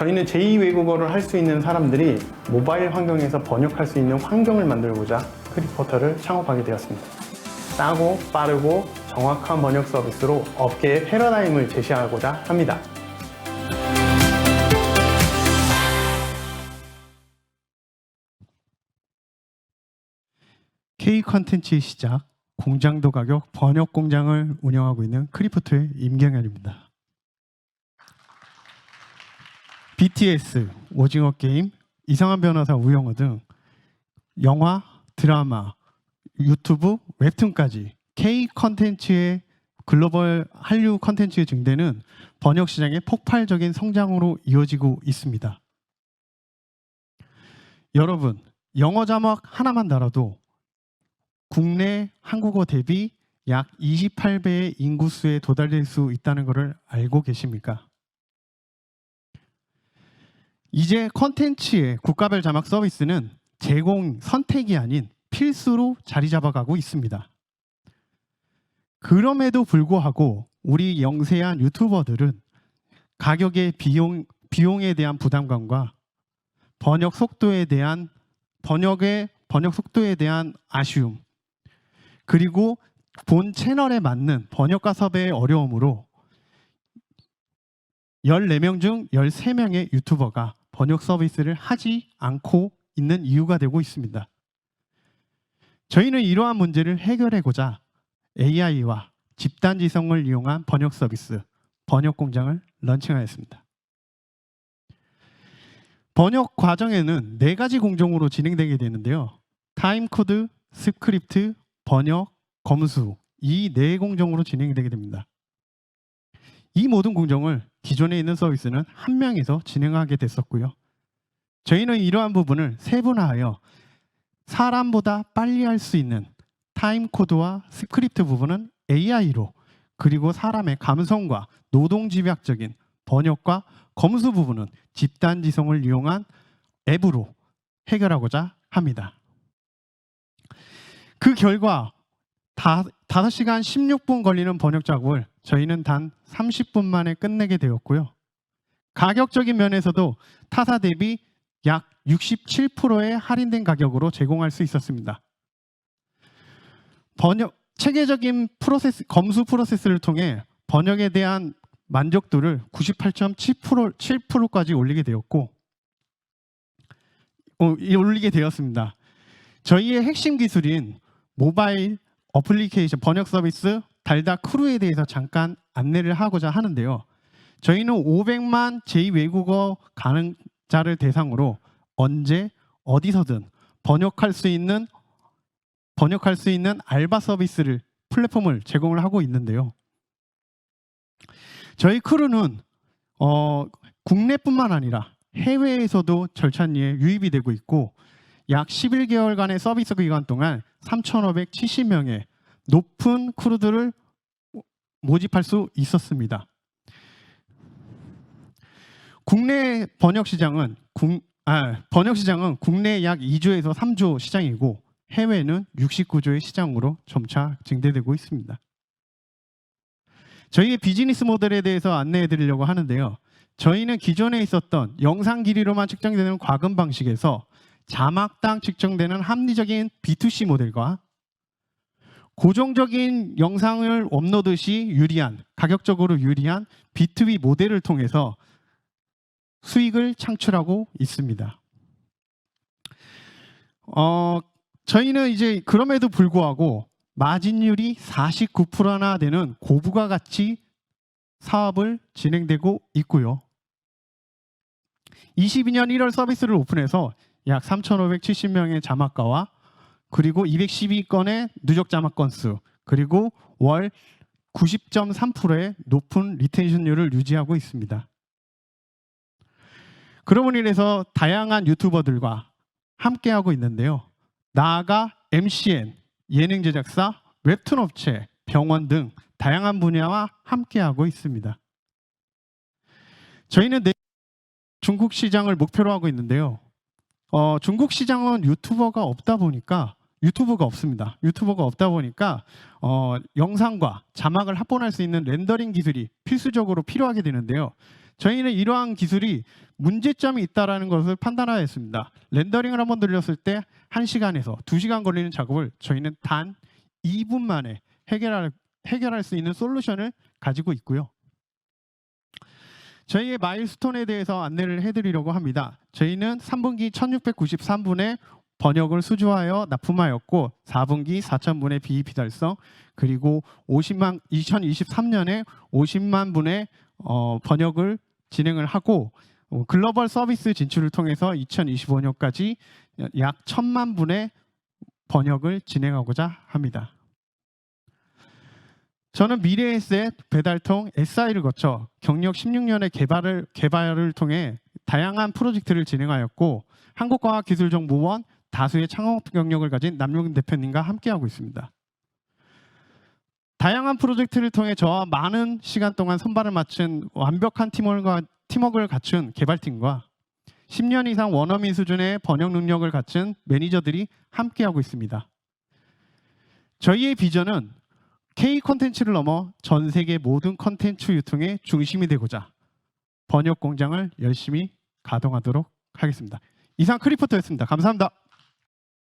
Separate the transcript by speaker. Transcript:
Speaker 1: 저희는 제2외국어를 할 수 있는 사람들이 모바일 환경에서 번역할 수 있는 환경을 만들고자 크리포터를 창업하게 되었습니다. 싸고 빠르고 정확한 번역 서비스로 업계의 패러다임을 제시하고자 합니다.
Speaker 2: K 컨텐츠의 시작, 공장도 가격 번역 공장을 운영하고 있는 크리프트의 임경현입니다. BTS, 오징어 게임, 이상한 변호사 우영우 등 영화, 드라마, 유튜브, 웹툰까지 K 컨텐츠의 글로벌 한류 컨텐츠의 증대는 번역 시장의 폭발적인 성장으로 이어지고 있습니다. 여러분, 영어 자막 하나만 달아도 국내 한국어 대비 약 28배의 인구수에 도달될 수 있다는 것을 알고 계십니까? 이제 컨텐츠의 국가별 자막 서비스는 제공 선택이 아닌 필수로 자리 잡아가고 있습니다. 그럼에도 불구하고 우리 영세한 유튜버들은 가격의 비용 비용에 대한 부담감과 번역 속도에 대한 번역의 번역 속도에 대한 아쉬움 그리고 본 채널에 맞는 번역가 섭외의 어려움으로 14명 중 13명의 유튜버가 번역 서비스를 하지 않고 있는 이유가 되고 있습니다. 저희는 이러한 문제를 해결하고자 AI와 집단지성을 이용한 번역 서비스, 번역 공장을 런칭하였습니다. 번역 과정에는 네 가지 공정으로 진행되게 되는데요. 타임코드, 스크립트, 번역, 검수 이 네 공정으로 진행되게 됩니다. 이 모든 공정을 기존에 있는 서비스는 한 명에서 진행하게 됐었고요. 저희는 이러한 부분을 세분화하여 사람보다 빨리 할 수 있는 타임 코드와 스크립트 부분은 AI로 그리고 사람의 감성과 노동 집약적인 번역과 검수 부분은 집단 지성을 이용한 앱으로 해결하고자 합니다. 그 결과 다, 5시간 16분 걸리는 번역 작업을 저희는 단 30분 만에 끝내게 되었고요. 가격적인 면에서도 타사 대비 약 67%의 할인된 가격으로 제공할 수 있었습니다. 번역 체계적인 프로세스 검수 프로세스를 통해 번역에 대한 만족도를 98.7% 7%까지 올리게 되었고 어, 이- 올리게 되었습니다. 저희의 핵심 기술인 모바일 어플리케이션 번역 서비스 달다 크루에 대해서 잠깐 안내를 하고자 하는데요. 저희는 500만 제2외국어 가능자를 대상으로 언제 어디서든 번역할 수 있는 번역할 수 있는 알바 서비스를 플랫폼을 제공을 하고 있는데요. 저희 크루는 어, 국내뿐만 아니라 해외에서도 절찬리에 유입이 되고 있고 약 11개월간의 서비스 기간 동안 3,570명의 높은 크루들을 모집할 수 있었습니다. 국내 번역 시장은 국, 아, 번역 시장은 국내 약 2조에서 3조 시장이고 해외는 69조의 시장으로 점차 증대되고 있습니다. 저희의 비즈니스 모델에 대해서 안내해 드리려고 하는데요. 저희는 기존에 있었던 영상 길이로만 측정되는 과금 방식에서 자막당 측정되는 합리적인 B2C 모델과 고정적인 영상을 업로드 시 유리한 가격적으로 유리한 B2B 모델을 통해서 수익을 창출하고 있습니다. 어, 저희는 이제 그럼에도 불구하고 마진율이 49%나 되는 고부가 가치 사업을 진행되고 있고요. 22년 1월 서비스를 오픈해서 약 3,570명의 자막가와 그리고 212건의 누적 자막 건수 그리고 월 90.3%의 높은 리텐션율을 유지하고 있습니다. 그러므로 인해서 다양한 유튜버들과 함께하고 있는데요. 나아가 MCN, 예능 제작사, 웹툰 업체, 병원 등 다양한 분야와 함께하고 있습니다. 저희는 내- 중국 시장을 목표로 하고 있는데요. 어, 중국 시장은 유튜버가 없다 보니까 유튜브가 없습니다. 유튜버가 없다 보니까 어, 영상과 자막을 합본할 수 있는 렌더링 기술이 필수적으로 필요하게 되는데요. 저희는 이러한 기술이 문제점이 있다라는 것을 판단하였습니다. 렌더링을 한번 돌렸을 때 1시간에서 2시간 걸리는 작업을 저희는 단 2분 만에 해결할, 해결할 수 있는 솔루션을 가지고 있고요. 저희의 마일스톤에 대해서 안내를 해드리려고 합니다. 저희는 3분기 1693분의 번역을 수주하여 납품하였고 4분기 4000분의 BEP 달성 그리고 50만 2023년에 50만 분의 어, 번역을 진행을 하고 어, 글로벌 서비스 진출을 통해서 2025년까지 약 1000만 분의 번역을 진행하고자 합니다. 저는 미래 에셋 배달통 SI를 거쳐 경력 16년의 개발을 개발을 통해 다양한 프로젝트를 진행하였고 한국과학기술정보원 다수의 창업 경력을 가진 남용 대표님과 함께하고 있습니다. 다양한 프로젝트를 통해 저와 많은 시간 동안 선발을 맞춘 완벽한 팀워크가 팀워크를 갖춘 개발팀과 10년 이상 원어민 수준의 번역 능력을 갖춘 매니저들이 함께하고 있습니다. 저희의 비전은 K 콘텐츠를 넘어 전 세계 모든 콘텐츠 유통의 중심이 되고자 번역 공장을 열심히 가동하도록 하겠습니다. 이상 크리포터였습니다. 감사합니다.